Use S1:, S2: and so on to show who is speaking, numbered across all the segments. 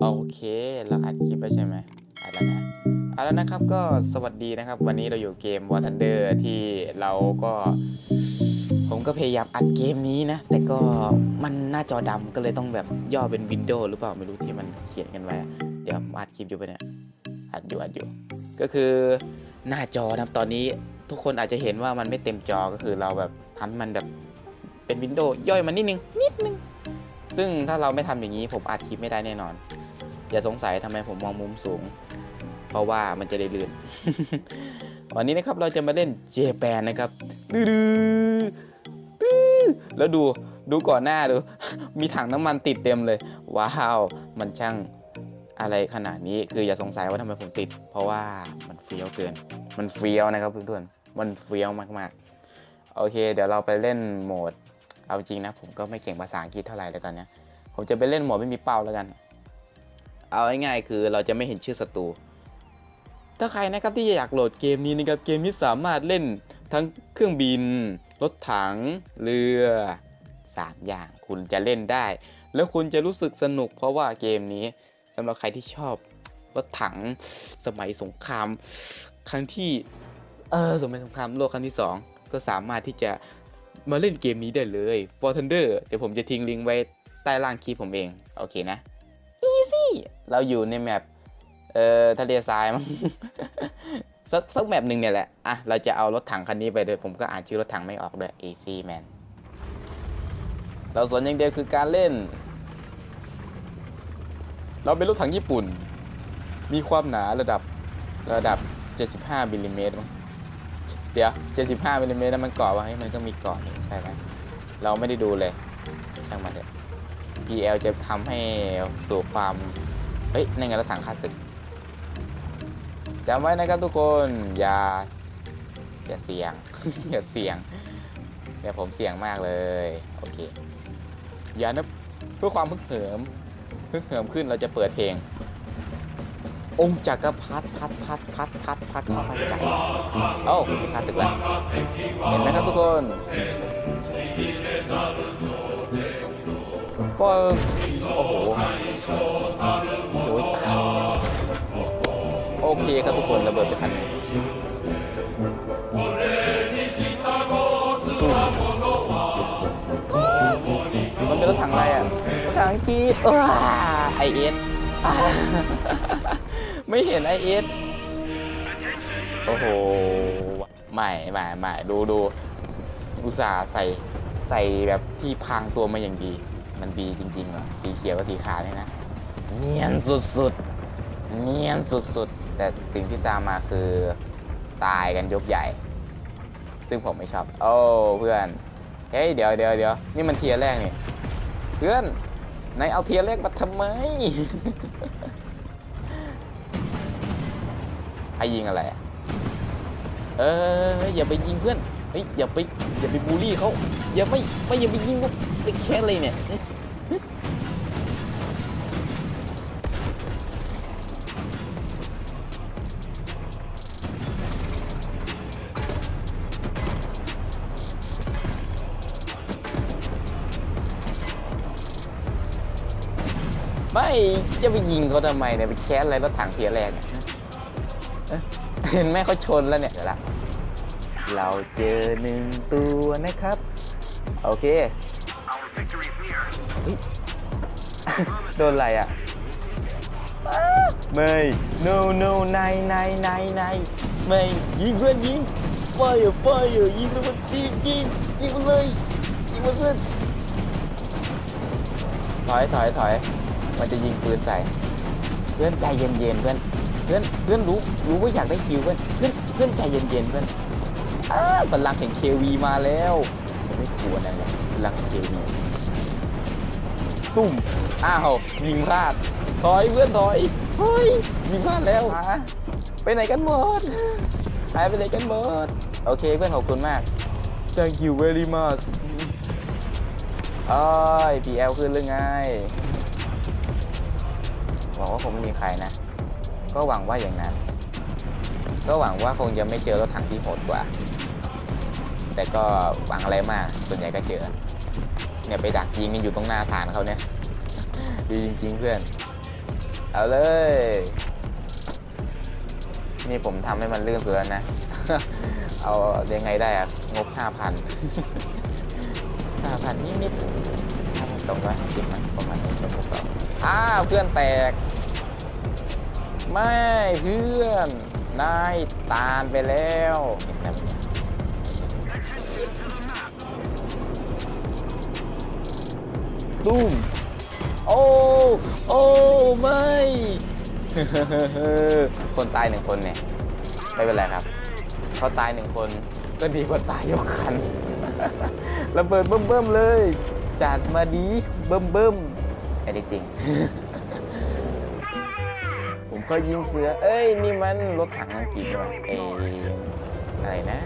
S1: โอเคเราอัดคลิปไปใช่ไหมอัดแล้วนะเอาแล้วนะครับก็สวัสดีนะครับ วันนี้เราอยู่เกม War Thunder ที่เราก็ ผมก็พยายามอัดเกมนี้นะ แต่ก็มันหน้าจอดำก็เลยต้องแบบย่อเป็นวินโดว์หรือเปล่าไม่รู้ที่มันเขียนกันไว้ เดี๋ยวอัดคลิปอยู่ปะเนี่ยอัดอยู่อัดอยู่ ก็คือหน้าจอนะตอนนี้ทุกคนอาจจะเห็นว่ามันไม่เต็มจอก็คือเราแบบทำให้มันแบบเป็นวินโดว์ย่อยมันนิดนึงนิดนึงซึ่งถ้าเราไม่ทำอย่างนี้ผมอัดคลิปไม่ได้แน่นอน อย่าสงสัยทำไมผมมองมุมสูง เพราะว่ามันจะได้ลื่นวันนี้นะครับเราจะมาเล่นเจแปนนะครับดื้อดื้อแล้วดูดูก่อนหน้าดู มีถังน้ำมันติดเต็มเลย ว้าว มันช่างอะไรขนาดนี้คืออย่าสงสัยว่าทำไมผมติด เพราะว่ามันเฟี้ยวเกิน มันเฟี้ยวนะครับเพื่อนๆมันเฟี้ยวมากๆ โอเค เดี๋ยวเราไปเล่นโหมด เอาจริงนะ ผมก็ไม่เก่งภาษาอังกฤษเท่าไหร่เลยตอนนี้ผมจะไปเล่นโหมดไม่มีเป้าแล้วกัน เอาง่ายๆคือเราจะไม่เห็นชื่อศัตรู ถ้าใครนะครับที่อยากโหลดเกมนี้นะครับเกมนี้สามารถเล่นทั้งเครื่องบิน รถถัง เรือสามอย่างคุณจะเล่นได้ แล้วคุณจะรู้สึกสนุกเพราะว่าเกมนี้สำหรับใครที่ชอบรถถังสมัยสงคราม ครั้งที่เออสมัยสงครามโลกครั้งที่สองก็สามารถที่จะมาเล่นเกมนี้ได้เลย For Thunder เดี๋ยวผมจะทิ้งลิงก์ไว้ใต้ล่างคลิปผมเอง โอเคนะ เราอยู่ในแมปเอ่อทะเลทรายมั้งสักสักแบบหนึ่งเนี่ยแหละ อะ เราจะเอารถถังคันนี้ไปเลยผมก็อ่านชื่อรถถังไม่ออกด้วย Easy Man เราสนอย่างเดียวคือการเล่น เราเป็นรถถังญี่ปุ่น มีความหนาระดับระดับ 75มิลลิเมตรมั้งเดี๋ยว 75มิลลิเมตรแล้วมันเกาะวะให้มันก็มีเกาะนี่ใช่ไหมเราไม่ได้ดูเลยช่างมันเถอะ PL จะทำให้สู่ความ เฮ้ยนั่นไงรถถังคลาสสิกจำไว้นะครับทุกคนอย่าอย่าเสี่ยง อย่าเสี่ยงเดี๋ยวผมเสี่ยงมากเลย โอเค อย่านะเพื่อความพึกเหิมพึกเหิมขึ้นเราจะเปิดเพลง องค์จักรพรรดิพัดพัดพัดพัดพัดเข้ามาใจเอ้าคลาสสิกแล้วเห็นไหมครับทุกคน ก็โอ้โหโอ้ยตายโอเคครับทุกคนระเบิดไปคันมันเป็นรถถังอะไรอะรถถังกีดไอเอสไม่เห็นไอเอสโอ้โหไม่ไม่ไม่ดูดูอุตส่าห์ใส่ใส่แบบที่พางตัวมาอย่างดี มันดีจริงๆเหรอสีเขียวกับสีขาวเนี่ยนะ เนียนสุดๆ เนียนสุดๆ แต่สิ่งที่ตามมาคือตายกันยกใหญ่ ซึ่งผมไม่ชอบ โอ้เพื่อน เฮ้ยเดี๋ยวเดี๋ยวเดี๋ยวนี่มันเทียร์แรกนี่ เพื่อนนายเอาเทียร์แรกมาทำไมไอยิงอะไรอะเอออย่าไปยิงเพื่อนเฮ้ยอย่าไปอย่าไปบูลลี่เขาอย่าไม่ไม่อย่าไปยิงเขา ไปแค่เลยเนี่ยไม่จะไปยิงเขาทำไมเนี่ยไปแค้นอะไรรถถังเทียแรกเนี่ยเอ๊ะเห็นไหมเขาชนแล้วเนี่ยเดี๋ยวละเราเจอหนึ่งตัวนะครับ โอเค โดนอะไรอะไม่ no no นายนายนายนายไม่ยิงเพื่อนยิงไฟไฟยิงแล้วมันยิงยิงยิงมันเลยยิงมันเพื่อนถอยถอยถอยมันจะยิงปืนใส่ เพื่อนใจเย็นๆเพื่อนเพื่อนเพื่อนรู้รู้ว่าอยากได้คิวเพื่อนเพื่อนเพื่อนใจเย็นๆเพื่อนอ้าบัลลังก์แห่งเควีมาแล้วไม่กลัวนั่นแหละบัลลังก์แห่งเควี ตุ้มอ้าวยิงพลาดถอยเพื่อนถอยเฮ้ยยิงพลาดแล้วหาไปไหนกันหมดหายไปไหนกันหมดโอเคเพื่อนขอบคุณมาก thank you very much เอ้ย PL ขึ้นหรือไงหวังว่าคงไม่มีใครนะ ก็หวังว่าอย่างนั้น ก็หวังว่าคงจะไม่เจอรถถังที่โหดกว่า แต่ก็หวังอะไรมากส่วนใหญ่ก็เจอ เนี่ยไปดักยิงกันอยู่ตรงหน้าฐานเขาเนี่ยดีจริงๆเพื่อน เอาเลย นี่ผมทำให้มันลื่นสุดแล้วนะ เอายังไงได้อะงบห้าพันห้าพันนิดนิดห้าพันสองร้อยห้าสิบนะประมาณนี้ชั่วโมงเราอ้าวเพื่อนแตก ไม่เพื่อนนายตานไปแล้วเห็นแบบ ตุ้มโอ้โอ้ไม่คนตายหนึ่งคนเนี่ยไม่เป็นไรครับเขาตายหนึ่งคนก็ดีกว่าตายยกคันระเบิดเบิ่มๆเลยจัดมาดีเบิ่มๆไอ้จริงผมเคยยิงเสือ เอ้ย นี่มันรถถังอังกฤษว่ะเอ้อะไรนะ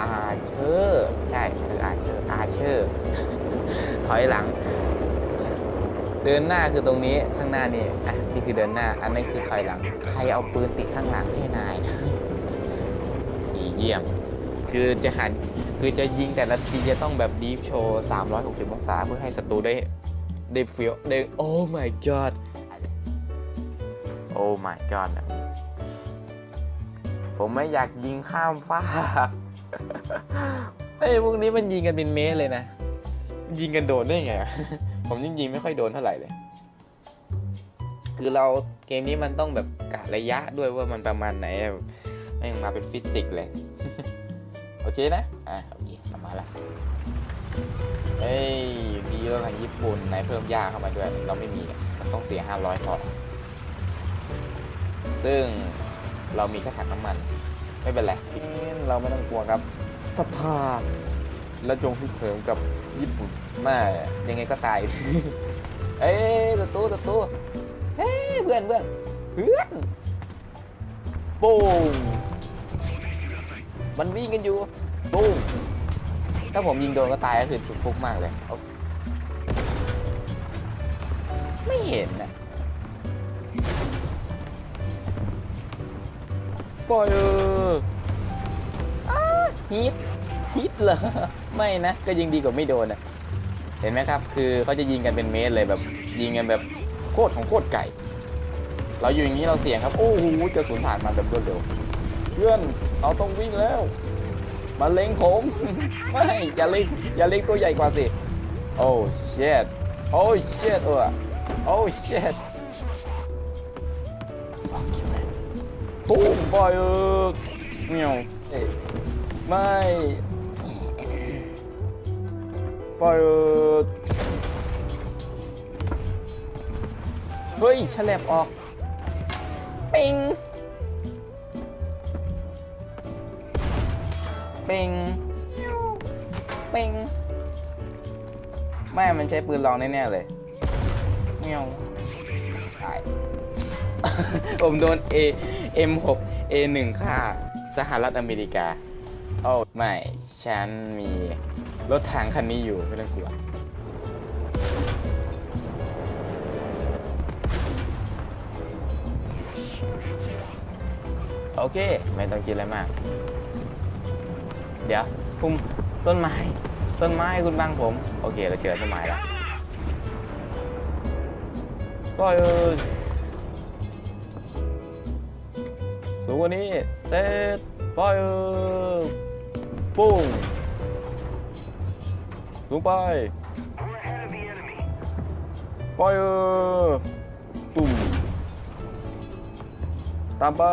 S1: อาเชอร์ใช่คืออาเชอร์อาเชอร์ถอยหลัง เดินหน้าคือตรงนี้ข้างหน้านี่อะนี่คือเดินหน้า อันนั้นคือถอยหลัง ใครเอาปืนติดข้างหลังให้นายนะดีเยี่ยม คือจะหันคือจะยิงแต่ละทีจะต้องแบบดีฟโชว์360 องศาเพื่อให้ศัตรูได้ได้ฟีลได้โอ้ my god โอ้ my god ผมไม่อยากยิงข้ามฟ้าเฮ้พวกนี้มันยิงกันเป็นเมตรเลยนะ ยิงกันโดนได้ไง ผมยิงยิงไม่ค่อยโดนเท่าไหร่เลย คือเราเกมนี้มันต้องแบบกะระยะด้วยว่ามันประมาณไหนแม่งมาเป็นฟิสิกส์เลย โอเคนะ อะโอเคมาละเอ้ยดีแล้วทางญี่ปุ่นไหนเพิ่มยาเข้ามาด้วย เราไม่มีมันต้องเสีย 500พอซึ่งเรามีแค่ถังน้ำมัน ไม่เป็นไรเราไม่ต้องกลัวครับศรัทธาและจงพิเถิมกับญี่ปุ่นไม่ยังไงก็ตาย เอ้ยตัวตู้ตัวตู้เฮ้ยเพื่อนเพื่อนเพื่อนปุ้งมันวิ่งกันอยู่ปุ้งถ้าผมยิงโดนก็ตายก็คือสุดฟุกมากเลยเอาไม่เห็นนะไฟเออ ฮิตฮิตเหรอไม่นะก็ยิงดีกว่าไม่โดนนะเห็นไหมครับ คือเขาจะยิงกันเป็นเมตรเลยแบบยิงกันแบบโคตรของโคตรไก่ เราอยู่อย่างนี้เราเสี่ยงครับ โอ้โหกระสุนผ่านมาแบบรวดเร็วเพื่อนเราต้องวิ่งแล้ว มาเล็งผมไม่อย่าเล็งอย่าเล็งตัวใหญ่กว่าสิโอ้ shit โอ้ shit เออโอ้ shit fuck you man ตุ้มไปเออเมียวเอ้ย ไม่ไปเออเฮ้ยฉลับออก ปิงเป่งเป่งไม่ มันใช้ปืนลองแน่ๆเลยเมียวตายผมโดน A M6 A1 ค่า สหรัฐอเมริกา โอ้ไม่ ฉันมีรถถังคันนี้อยู่ไม่ต้องกลัว โอเค ไม่ต้องคิดอะไรมาก เดี๋ยวคุมต้นไม้ ต้นไม้คุณบังผม โอเค เราเจอต้นไม้แล้วก็เออสูงกว่านี้เซตไฟเออ ปุ้งสูงไปไฟเออปุ้งตามไป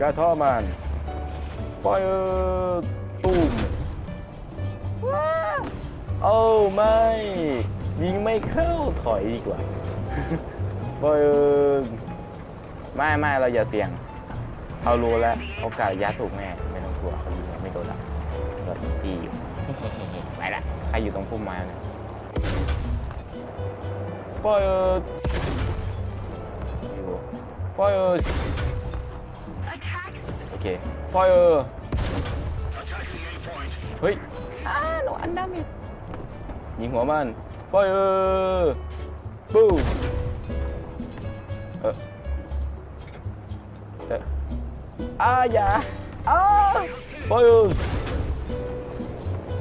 S1: กระท่อมันไฟเออตูมว้าโอ้ไม่ ยิงไม่เข้าถอยดีกว่าไฟเออไม่ไม่เราอย่าเสี่ยงเขารู้แล้วโอกาสระยะถูกแน่ไม่ต้องกลัวเขา เราอีซี่อยู่ ไปละใครอยู่ตรงพุ่มไม้นะไฟเออไฟเออโอเคไฟเออเฮ้ยอ้าโนอันดามิยิงหัวมันไฟเออปูมเออ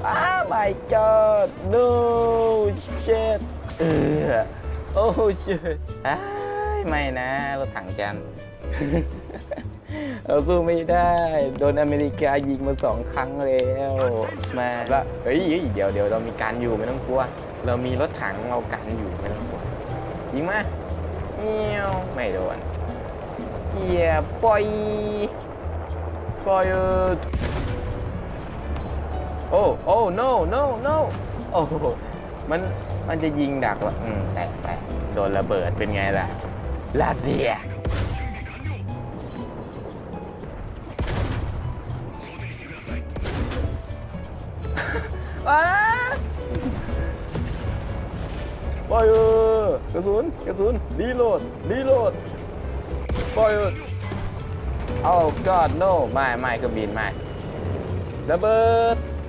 S1: Oh my god no shit เอโอ้ shit ไม่นะรถถังจันเราสู้ไม่ได้ โดนอเมริกายิงมาสองครั้งแล้วมาแล้วเฮ้ยเดี๋ยวเดี๋ยวเรามีการอยู่ไม่ต้องกลัว เรามีรถถังเรากันอยู่ไม่ต้องกลัวยิงมาเงี้ยวไม่โดนเหี้ปล่อยปล่อย โอ้โอ้ no no no โอ้โหมันมันจะยิงดักว่ะอืมแตกไปโดนระเบิดเป็นไงล่ะลาเซียว้าปล่อยเออกระสุนกระสุนรีโหลดรีโหลดปล่อยเออโอ้ god no ไม่ไม่ก็บินไม่ระเบิด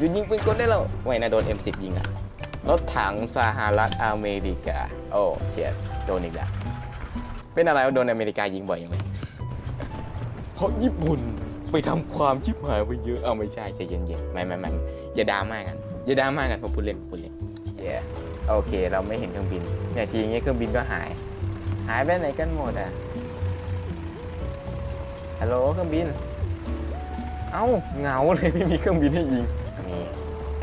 S1: ยุดยิงปืนกลได้แล้วไม่นะโดน M10 ยิงอะรถถังสหรัฐอเมริกา โอ้เชียโดนอีกแล้วเป็นอะไรวะโดนอเมริกายิงบ่อยอย่างไรเพราะญี่ปุ่นไปทำความชิบหายไปเยอะเอาไม่ใช่ใจเย็นๆไม่ไม่ไม่อย่าดราม่ากันอย่าดราม่ากันผมพูดเล่นผมพูดเล่น yeah. โอเค เราไม่เห็นเครื่องบินเนี่ยทีนี้เครื่องบินก็หาย หายไปไหนกันหมดอะฮัลโหลเครื่องบิน เอ้าเหงาเลยไม่มีเครื่องบินให้ยิงมีเ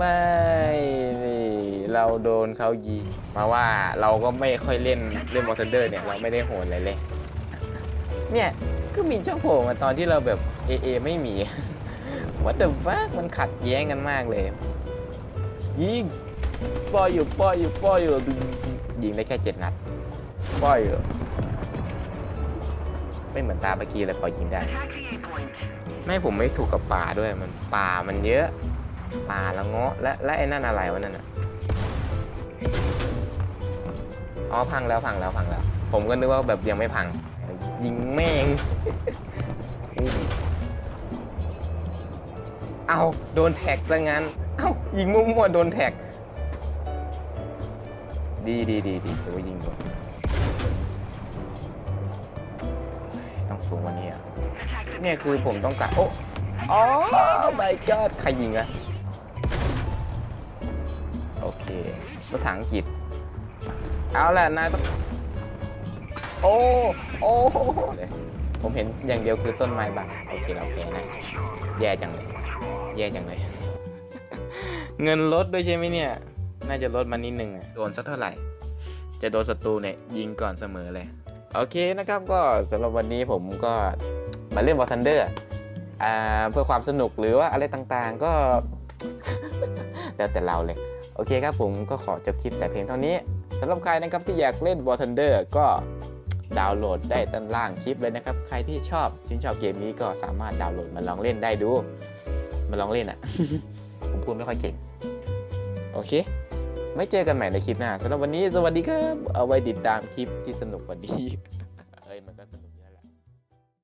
S1: ไม่นี่เราโดนเขายิงมาว่าเราก็ไม่ค่อยเล่นเล่นมอเตอร์เดอร์เนี่ยเราไม่ได้โหดอะไรเลย เนี่ยก็มีช่องโผล่มาตอนที่เราแบบเอเอไม่มี What the fuck มันขัดแย้งกันมากเลย ยิงปล่อยอยู่ปล่อยอยู่ปล่อยอยู่ดึงยิงได้แค่เจ็ดนัดปล่อยอยู่ไม่เหมือนตาเมื่อกี้เลยพอยิงได้ ไม่ผมไม่ถูกกับป่าด้วยมันป่ามันเยอะ ป่าละเงาะและและไอ้นั่นอะไรวะนั่นอะอ๋อพังแล้วพังแล้วพังแล้ว ผมก็นึกว่าแบบยังไม่พัง ยิงแม่ง เอาโดนแท็กซะงั้น เอายิงมั่วๆโดนแท็ก ดีดีดีดีถือว่ายิงโดนต้องสูงกวันนี้อะเนี่ยคือผมต้องการโอ้อ๋อ my god ใครยิงอะ โอเครถถังอังกิดเอาแหละนายต้องโอ้โอ้เลยผมเห็นอย่างเดียวคือต้นไม้บังโอเคเราแพ้นะแย่จังเลย แย่จังเลย เงินลดด้วยใช่ไหมเนี่ย น่าจะลดมานิดนึงอะโดนสักเท่าไหร่ จะโดนศัตรูเนี่ยยิงก่อนเสมอเลย โอเคนะครับก็สำหรับวันนี้ผมก็มาเล่นวอร์ทันเดอร์อ่าเพื่อความสนุกหรือว่าอะไรต่างๆ ก็ แล้วแต่เราเลยโอเคครับผมก็ขอจบคลิปแต่เพียงเท่านี้สำหรับใครนะครับที่อยากเล่น War Thunder ก็ดาวน์โหลดได้ด้านล่างคลิปเลยนะครับ ใครที่ชอบชื่นชอบเกมนี้ก็สามารถดาวน์โหลดมาลองเล่นได้ดู มาลองเล่นอะ ผมพูดไม่ค่อยเก่ง โอเค ไม่เจอกันใหม่ในคลิปหน้าสำหรับวันนี้สวัสดีครับ เอาไว้ติดตามคลิปที่สนุกกว่านี้